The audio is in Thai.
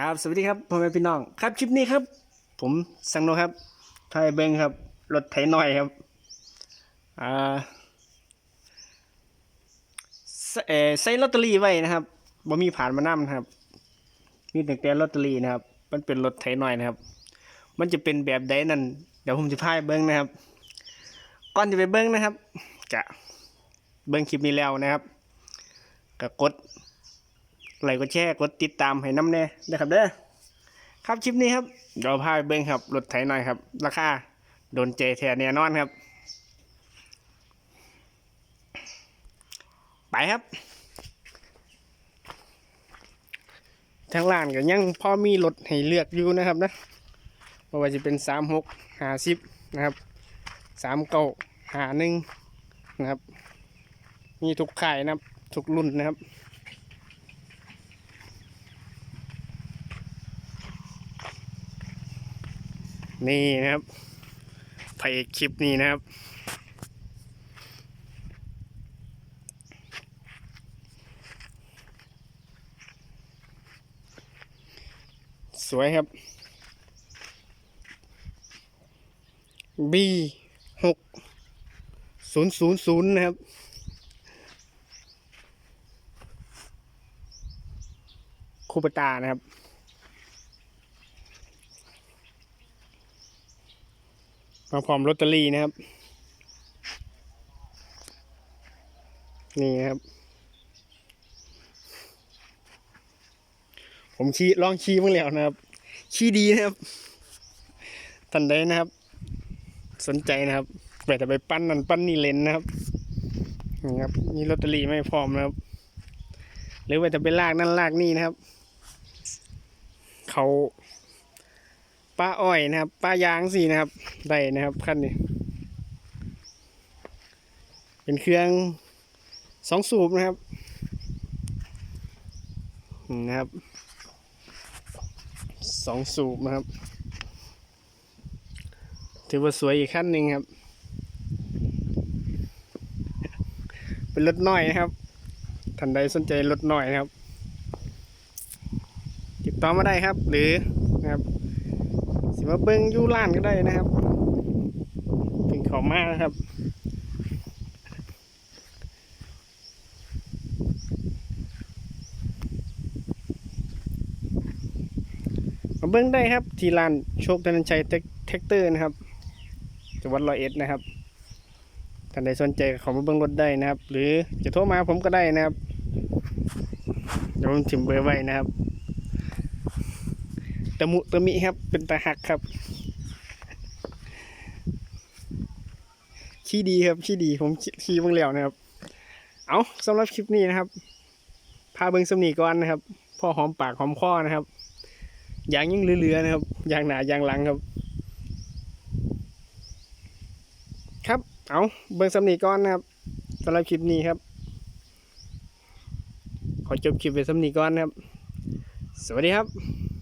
ครับสวัสดีครับพ่อแม่พี่น้องครับคลิปนี้ครับ ผมสังโนครับไทยเบงครับรถไถหน่อยครับอ่าใส่เอ่อใส่ลอตเตอรี่ไว้นะครับบ่มีผ่านมานํนะครับมีแต่แต่ลอตเตอรี่นะครับ มันเป็นรถไถหน่อยนะครับ มันจะเป็นแบบใดนั่นเดี๋ยวผมจะพาไปเบิ้งนะครับ ก่อนจะไปเบิ้งนะครับกะเบิ้งคลิปนี้แล้วนะครับก็กด ไลค์กดแชร์กดติดตามให้น้ำแน่นะครับเด้อครับคลิปนี้ครับเดี๋ยวพาไปเบิ้งครับรถไถหน่อยครับ ราคาโดนเจแทแน่นอนครับ ไปครับทางร้านก็ยังพอมีรถให้เลือกอยู่นะครับนะไม่ว่าจะเป็นสามหกห้าสิบนะครับสามเก้าหาหนึ่งนะครับ มีทุกค่ายนะครับ ทุกรุ่นนะครับ นี่นะครับพระเอกคลิปนี้นะครับ สวยครับ B หกศูนย์ศูนย์ศูนย์นะครับคูปตานะครับ มาพร้อมลอตเตอรี่นะครับ นี่นะครับ ผมชี้ลองชี้มาแล้วนะครับชี้ดีนะครับทันใดนะครับ สนใจนะครับไปแต่ไปปั้นนั่นปั้นนี่เลนนะครับนี่ครับนี่ลอตเตอรี่ไม่พร้อมนะครับ หรือว่าจะไปลากนั่นลากนี่นะครับ เขา ป้าอ้อยนะครับป้ายางสินะครับได้นะครับขั้นนี้ เป็นเครื่องสองสูบนะครับนะครับสองสูบนะครับ ถือว่าสวยอีกขั้นหนึ่งครับ เป็นรถน้อยนะครับท่านใดสนใจรถน้อยนะครับ ติดต่อมาได้ครับ หรือ มาเบิ้งยูร้านก็ได้นะครับถึงเขามานะครับมาเบิ้งได้ครับ ที่ร้านโชคธนันชัยแท็กเตอร์นะครับจังหวัดร้อยเอ็ดนะครับท่านใดสนใจขามาเบิ้งรถได้นะครับ หรือจะโทรมาผมก็ได้นะครับเดี๋ยวผมถิ่มเบอร์ไว้นะครับ ตะมุตะมิครับ เป็นตาหักครับ ขี้ดีครับขี้ดีผมขี้บิ่งแล้วนะครับ เอาสำหรับคลิปนี้นะครับ พาเบิงสำนีก่อนนะครับ พ่อหอมปากหอมคอนะครับยางยิ่งเรือๆนะครับยางหนายางหลังครับ ครับ เอาเบิงสำนีก่อนนะครับสำหรับคลิปนี้ครับ ขอจบคลิปไว้สำนีก่อนนะครับ สวัสดีครับ